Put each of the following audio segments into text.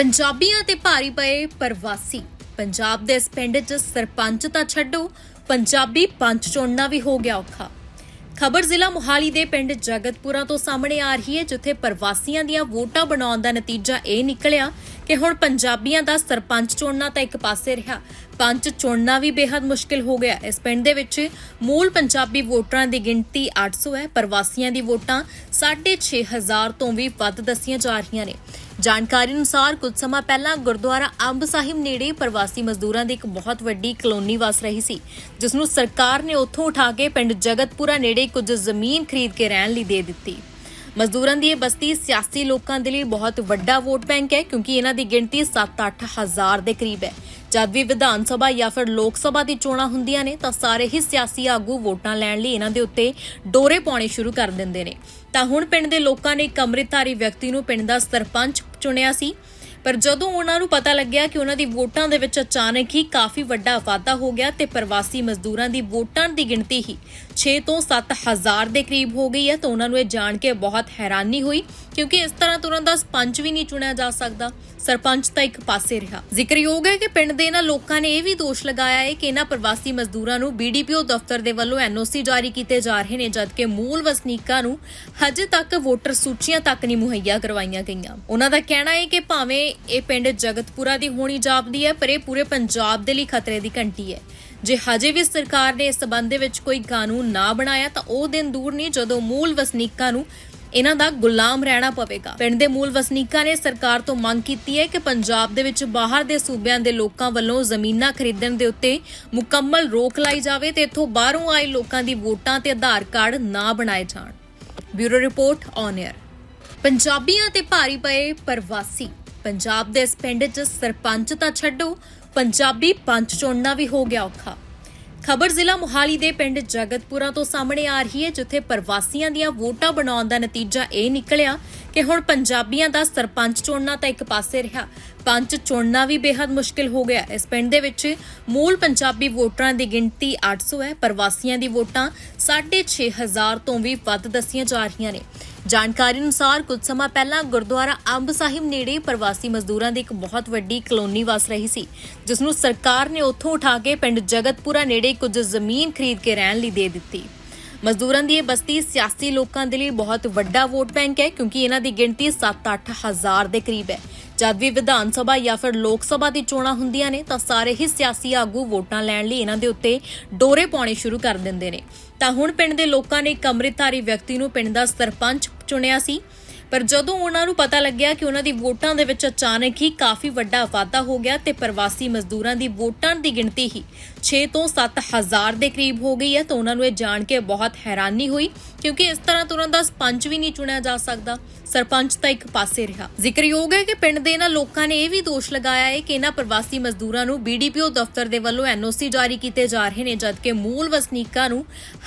ਪੰਜਾਬੀਆਂ ਤੇ ਭਾਰੀ ਪਏ ਪ੍ਰਵਾਸੀ। ਪੰਜਾਬ ਦੇ ਇਸ ਪਿੰਡ 'ਚ ਸਰਪੰਚ ਤਾਂ ਛੱਡੋ, ਪੰਜਾਬੀ ਪੰਚ ਚੁਣਨਾ ਵੀ ਹੋ ਗਿਆ ਔਖਾ। ਖਬਰ ਜ਼ਿਲ੍ਹਾ ਮੁਹਾਲੀ ਦੇ ਪਿੰਡ ਜਗਤਪੁਰਾ ਤੋਂ ਸਾਹਮਣੇ ਆ ਰਹੀ ਹੈ, ਜਿੱਥੇ ਪ੍ਰਵਾਸੀਆਂ ਦੀਆਂ ਵੋਟਾਂ ਬਣਾਉਣ ਦਾ ਨਤੀਜਾ ਇਹ ਨਿਕਲਿਆ ਕਿ ਹੁਣ ਪੰਜਾਬੀਆਂ ਦਾ ਸਰਪੰਚ ਚੁਣਨਾ ਤਾਂ ਇੱਕ ਪਾਸੇ ਰਿਹਾ। ਪੰਚ ਚੁਣਨਾ ਵੀ ਬੇहद ਮੁਸ਼ਕਿਲ ਹੋ ਗਿਆ। ਇਸ ਪਿੰਡ ਦੇ ਵਿੱਚ ਮੂਲ ਪੰਜਾਬੀ ਵੋਟਰਾਂ ਦੀ ਗਿਣਤੀ 800 ਹੈ। ਪ੍ਰਵਾਸੀਆਂ ਦੀ ਵੋਟਾਂ 6500 ਤੋਂ ਵੀ ਵੱਧ ਦੱਸੀਆਂ ਜਾ ਰਹੀਆਂ ਨੇ। ਜਾਣਕਾਰੀ ਅਨੁਸਾਰ ਕੁਝ ਸਮਾਂ ਪਹਿਲਾਂ ਗੁਰਦੁਆਰਾ ਅੰਬ ਸਾਹਿਬ ਨੇੜੇ ਪ੍ਰਵਾਸੀ ਮਜ਼ਦੂਰਾਂ ਦੀ ਇੱਕ ਬਹੁਤ ਵੱਡੀ ਕਲੋਨੀ ਵਸ ਰਹੀ ਸੀ, ਜਿਸ ਨੂੰ ਸਰਕਾਰ ਨੇ ਉੱਥੋਂ ਉਠਾ ਕੇ ਪਿੰਡ ਜਗਤਪੁਰਾ ਨੇੜੇ ਕੁਝ ਜ਼ਮੀਨ ਖਰੀਦ ਕੇ ਰਹਿਣ ਲਈ ਦੇ ਦਿੱਤੀ। ਮਜ਼ਦੂਰਾਂ ਦੀ ਇਹ ਬਸਤੀ ਸਿਆਸੀ ਲੋਕਾਂ ਦੇ ਲਈ ਬਹੁਤ ਵੱਡਾ ਵੋਟ ਬੈਂਕ ਹੈ, ਕਿਉਂਕਿ ਇਹਨਾਂ ਦੀ ਗਿਣਤੀ 7-8 ਹਜ਼ਾਰ ਦੇ ਕਰੀਬ ਹੈ। ਜਦ ਵੀ ਵਿਧਾਨ ਸਭਾ ਜਾਂ ਫਿਰ ਲੋਕ ਸਭਾ ਦੀ ਚੋਣਾਂ ਹੁੰਦੀਆਂ ਨੇ, ਤਾਂ ਸਾਰੇ ਹੀ ਸਿਆਸੀ ਆਗੂ ਵੋਟਾਂ ਲੈਣ ਲਈ ਇਹਨਾਂ ਦੇ ਉੱਤੇ ਡੋਰੇ ਪਾਉਣੇ ਸ਼ੁਰੂ ਕਰ ਦਿੰਦੇ ਨੇ। ਤਾਂ ਹੁਣ ਪਿੰਡ ਦੇ ਲੋਕਾਂ ਨੇ ਇੱਕ ਅੰਮ੍ਰਿਤਧਾਰੀ ਵਿਅਕਤੀ ਨੂੰ ਪਿੰਡ ਦਾ ਸਰਪੰਚ ਚੁਣਿਆ ਸੀ। ਪਰ ਜਦੋਂ ਉਹਨਾਂ ਨੂੰ ਪਤਾ ਲੱਗਿਆ ਕਿ ਉਹਨਾਂ ਦੀ ਵੋਟਾਂ ਦੇ ਵਿੱਚ ਅਚਾਨਕ ਹੀ ਕਾਫੀ ਵੱਡਾ ਵਾਧਾ ਹੋ ਗਿਆ ਤੇ ਪ੍ਰਵਾਸੀ ਮਜ਼ਦੂਰਾਂ ਦੀ ਵੋਟਾਂ ਦੀ ਗਿਣਤੀ ਹੀ 6 ਤੋਂ 7 ਹਜ਼ਾਰ ਦੇ ਕਰੀਬ ਹੋ ਗਈ ਹੈ, ਤਾਂ ਉਹਨਾਂ ਨੂੰ ਇਹ ਜਾਣ ਕੇ ਬਹੁਤ ਹੈਰਾਨੀ ਹੋਈ ਕਿਉਂਕਿ ਇਸ ਤਰ੍ਹਾਂ ਤੁਰੰਤ ਦਾ ਪੰਚ ਵੀ ਨਹੀਂ ਚੁਣਿਆ ਜਾ ਸਕਦਾ। ਸਰਪੰਚ ਤਾਂ ਇੱਕ ਪਾਸੇ ਰਿਹਾ। ਜ਼ਿਕਰਯੋਗ ਹੈ ਕਿ ਪਿੰਡ ਦੇ ਇਹਨਾਂ ਲੋਕਾਂ ਨੇ ਇਹ ਵੀ ਦੋਸ਼ ਲਗਾਇਆ ਹੈ ਕਿ ਇਹਨਾਂ ਪ੍ਰਵਾਸੀ ਮਜ਼ਦੂਰਾਂ ਨੂੰ ਬੀਡੀਪੀਓ ਦਫ਼ਤਰ ਦੇ ਵੱਲੋਂ ਐਨਓਸੀ ਜਾਰੀ ਕੀਤੇ ਜਾ ਰਹੇ ਨੇ, ਜਦਕਿ ਮੂਲ ਵਸਨੀਕਾਂ ਨੂੰ ਹਜੇ ਤੱਕ ਵੋਟਰ ਸੂਚੀਆਂ ਤੱਕ ਨਹੀਂ ਮੁਹੱਈਆ ਕਰਵਾਈਆਂ ਗਈਆਂ। ਉਹਨਾਂ ਦਾ ਕਹਿਣਾ ਹੈ ਕਿ ਭਾਵੇਂ ਇਹ ਪਿੰਡ ਜਗਤਪੁਰਾ ਦੀ ਹੋਣੀ ਜਾਪਦੀ ਹੈ, ਪਰ ਇਹ ਪੂਰੇ ਪੰਜਾਬ ਦੇ ਲਈ ਖਤਰੇ ਦੀ ਘੰਟੀ ਹੈ। ਜੇ ਹਜੇ ਵੀ ਸਰਕਾਰ ਨੇ ਇਸ ਸਬੰਧ ਦੇ ਵਿੱਚ ਕੋਈ ਕਾਨੂੰਨ ਨਾ ਬਣਾਇਆ, ਤਾਂ ਉਹ ਦਿਨ ਦੂਰ ਨਹੀਂ, ਜਦੋਂ ਮੂਲ ਵਸਨੀਕਾਂ ਨੂੰ ਇਹਨਾਂ ਦਾ ਗੁਲਾਮ ਰਹਿਣਾ ਪਵੇਗਾ। ਪਿੰਡ ਦੇ ਮੂਲ ਵਸਨੀਕਾਂ ਨੇ ਸਰਕਾਰ ਤੋਂ ਮੰਗ ਕੀਤੀ ਹੈ ਕਿ ਪੰਜਾਬ ਦੇ ਵਿੱਚ ਬਾਹਰ ਦੇ ਸੂਬਿਆਂ ਦੇ ਲੋਕਾਂ ਵੱਲੋਂ ਜ਼ਮੀਨਾਂ ਖਰੀਦਣ ਦੇ ਉੱਤੇ ਮੁਕੰਮਲ ਰੋਕ ਲਾਈ ਜਾਵੇ ਤੇ ਇੱਥੋਂ ਬਾਹਰੋਂ ਆਏ ਲੋਕਾਂ ਦੀ ਵੋਟਾਂ ਤੇ ਆਧਾਰ ਕਾਰਡ ਨਾ ਬਣਾਏ ਜਾਣ। ਬਿਊਰੋ ਰਿਪੋਰਟ ਔਨ 에ਅਰ ਪੰਜਾਬੀਆਂ ਤੇ ਭਾਰੀ ਪਏ ਪ੍ਰਵਾਸੀ ਪੰਜਾਬ ਦੇ ਇਸ ਪਿੰਡ 'ਚ ਸਰਪੰਚ ਤਾਂ ਛੱਡੋ, ਪੰਜਾਬੀ ਪੰਚ ਚੁਣਨਾ ਵੀ ਹੋ ਗਿਆ ਔਖਾ। ਖਬਰ ਜ਼ਿਲ੍ਹਾ ਮੁਹਾਲੀ ਦੇ ਪਿੰਡ ਜਗਤਪੁਰਾ ਤੋਂ ਸਾਹਮਣੇ ਆ ਰਹੀ ਹੈ, ਜਿੱਥੇ ਪ੍ਰਵਾਸੀਆਂ ਦੀਆਂ ਵੋਟਾਂ ਬਣਾਉਣ ਦਾ ਨਤੀਜਾ ਇਹ ਨਿਕਲਿਆ ਕਿ ਹੁਣ ਪੰਜਾਬੀਆਂ ਦਾ ਸਰਪੰਚ ਚੁਣਨਾ ਤਾਂ ਇੱਕ ਪਾਸੇ ਰਿਹਾ। ਪੰਚ ਚੁਣਨਾ ਵੀ ਬੇहद ਮੁਸ਼ਕਿਲ ਹੋ ਗਿਆ ਇਸ ਪਿੰਡ ਦੇ ਵਿੱਚ ਮੂਲ ਪੰਜਾਬੀ ਵੋਟਰਾਂ ਦੀ ਗਿਣਤੀ 800 ਹੈ। ਪ੍ਰਵਾਸੀਆਂ ਦੀ ਵੋਟਾਂ 6500 ਤੋਂ ਵੀ ਵੱਧ ਦੱਸੀਆਂ ਜਾ ਰਹੀਆਂ ਨੇ। ਜਾਣਕਾਰੀ ਅਨੁਸਾਰ ਕੁਝ ਸਮਾਂ ਪਹਿਲਾਂ ਗੁਰਦੁਆਰਾ ਅੰਬ ਸਾਹਿਬ ਨੇੜੇ ਪ੍ਰਵਾਸੀ ਮਜ਼ਦੂਰਾਂ ਦੀ ਇੱਕ ਬਹੁਤ ਵੱਡੀ ਕਲੋਨੀ ਵਸ ਰਹੀ ਸੀ, ਜਿਸ ਨੂੰ ਸਰਕਾਰ ਨੇ ਉੱਥੋਂ ਉਠਾ ਕੇ ਪਿੰਡ ਜਗਤਪੁਰਾ ਨੇੜੇ ਕੁਝ ਜ਼ਮੀਨ ਖਰੀਦ ਕੇ ਰਹਿਣ ਲਈ ਦੇ ਦਿੱਤੀ। ਮਜ਼ਦੂਰਾਂ ਦੀ ਇਹ ਬਸਤੀ ਸਿਆਸੀ ਲੋਕਾਂ ਦੇ ਲਈ ਬਹੁਤ ਵੱਡਾ ਵੋਟ ਬੈਂਕ ਹੈ, ਕਿਉਂਕਿ ਇਹਨਾਂ ਦੀ ਗਿਣਤੀ 7-8 ਹਜ਼ਾਰ ਦੇ ਕਰੀਬ ਹੈ। ਜਦ ਵੀ ਵਿਧਾਨ ਸਭਾ ਜਾਂ ਫਿਰ ਲੋਕ ਸਭਾ ਦੀ ਚੋਣਾਂ ਹੁੰਦੀਆਂ ਨੇ, ਤਾਂ ਸਾਰੇ ਹੀ ਸਿਆਸੀ ਆਗੂ ਵੋਟਾਂ ਲੈਣ ਲਈ ਇਹਨਾਂ ਦੇ ਉੱਤੇ ਡੋਰੇ ਪਾਉਣੇ ਸ਼ੁਰੂ ਕਰ ਦਿੰਦੇ ਨੇ। ਤਾਂ ਹੁਣ ਪਿੰਡ ਦੇ ਲੋਕਾਂ ਨੇ ਇੱਕ ਅੰਮ੍ਰਿਤਧਾਰੀ ਵਿਅਕਤੀ ਨੂੰ ਪਿੰਡ ਦਾ ਸਰਪੰਚ ਚੁਣਿਆ ਸੀ। ਪਰ ਜਦੋਂ ਉਹਨਾਂ ਨੂੰ ਪਤਾ ਲੱਗਿਆ ਕਿ ਉਹਨਾਂ ਦੀ ਵੋਟਾਂ ਦੇ ਵਿੱਚ ਅਚਾਨਕ ਹੀ ਕਾਫੀ ਵੱਡਾ ਵਾਧਾ ਹੋ ਗਿਆ ਤੇ ਪ੍ਰਵਾਸੀ ਮਜ਼ਦੂਰਾਂ ਦੀ ਵੋਟਾਂ ਦੀ ਗਿਣਤੀ ਹੀ 6 ਤੋਂ 7 ਦੇ ਕਰੀਬ ਹੋ ਗਈ ਹੈ, ਤਾਂ ਉਹਨਾਂ ਨੂੰ ਇਹ ਜਾਣ ਕੇ ਬਹੁਤ ਹੈਰਾਨੀ ਹੋਈ ਕਿਉਂਕਿ ਇਸ ਤਰ੍ਹਾਂ ਤੁਰੰਤ ਦਾ ਪੰਚ ਵੀ ਨਹੀਂ ਚੁਣਿਆ ਜਾ ਸਕਦਾ। ਸਰਪੰਚ ਤਾਂ ਇੱਕ ਪਾਸੇ ਰਿਹਾ। ਜ਼ਿਕਰਯੋਗ ਹੈ ਕਿ ਪਿੰਡ ਦੇ ਇਹਨਾਂ ਲੋਕਾਂ ਨੇ ਇਹ ਵੀ ਦੋਸ਼ ਲਗਾਇਆ ਹੈ ਕਿ ਇਹਨਾਂ ਪ੍ਰਵਾਸੀ ਮਜ਼ਦੂਰਾਂ ਨੂੰ ਬੀਡੀਪੀਓ ਦਫ਼ਤਰ ਦੇ ਵੱਲੋਂ ਐਨਓਸੀ ਜਾਰੀ ਕੀਤੇ ਜਾ ਰਹੇ ਨੇ, ਜਦਕਿ ਮੂਲ ਵਸਨੀਕਾਂ ਨੂੰ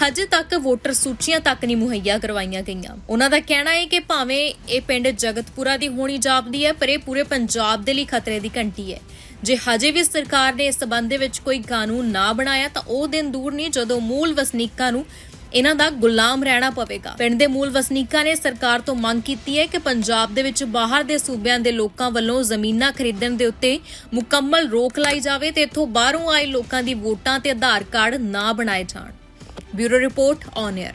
ਹਜੇ ਤੱਕ ਵੋਟਰ ਸੂਚੀਆਂ ਤੱਕ ਨਹੀਂ ਮੁਹੱਈਆ ਕਰਵਾਈਆਂ ਗਈਆਂ। ਉਹਨਾਂ ਦਾ ਕਹਿਣਾ ਹੈ ਕਿ ਭਾਵੇਂ ਇਹ ਪਿੰਡ ਜਗਤਪੁਰਾ ਦੀ ਹੋਣੀ ਜਾਪਦੀ ਹੈ, ਪਰ ਇਹ ਪੂਰੇ ਪੰਜਾਬ ਦੇ ਲਈ ਖਤਰੇ ਦੀ ਘੰਟੀ ਹੈ। ਜੇ ਹਜੇ ਵੀ ਸਰਕਾਰ ਨੇ ਇਸ ਸਬੰਧ ਦੇ ਵਿੱਚ ਕੋਈ ਕਾਨੂੰਨ ਨਾ ਬਣਾਇਆ, ਤਾਂ ਉਹ ਦਿਨ ਦੂਰ ਨਹੀਂ, ਜਦੋਂ ਮੂਲ ਵਸਨੀਕਾਂ ਨੂੰ ਇਹਨਾਂ ਦਾ ਗੁਲਾਮ ਰਹਿਣਾ ਪਵੇਗਾ। ਪਿੰਡ ਦੇ ਮੂਲ ਵਸਨੀਕਾਂ ਨੇ ਸਰਕਾਰ ਤੋਂ ਮੰਗ ਕੀਤੀ ਹੈ ਕਿ ਪੰਜਾਬ ਦੇ ਵਿੱਚ ਬਾਹਰ ਦੇ ਸੂਬਿਆਂ ਦੇ ਲੋਕਾਂ ਵੱਲੋਂ ਜ਼ਮੀਨਾਂ ਖਰੀਦਣ ਦੇ ਉੱਤੇ ਮੁਕੰਮਲ ਰੋਕ ਲਾਈ ਜਾਵੇ ਤੇ ਇੱਥੋਂ ਬਾਹਰੋਂ ਆਏ ਲੋਕਾਂ ਦੀ ਵੋਟਾਂ ਤੇ ਆਧਾਰ ਕਾਰਡ ਨਾ ਬਣਾਏ ਜਾਣ। Bureau report on air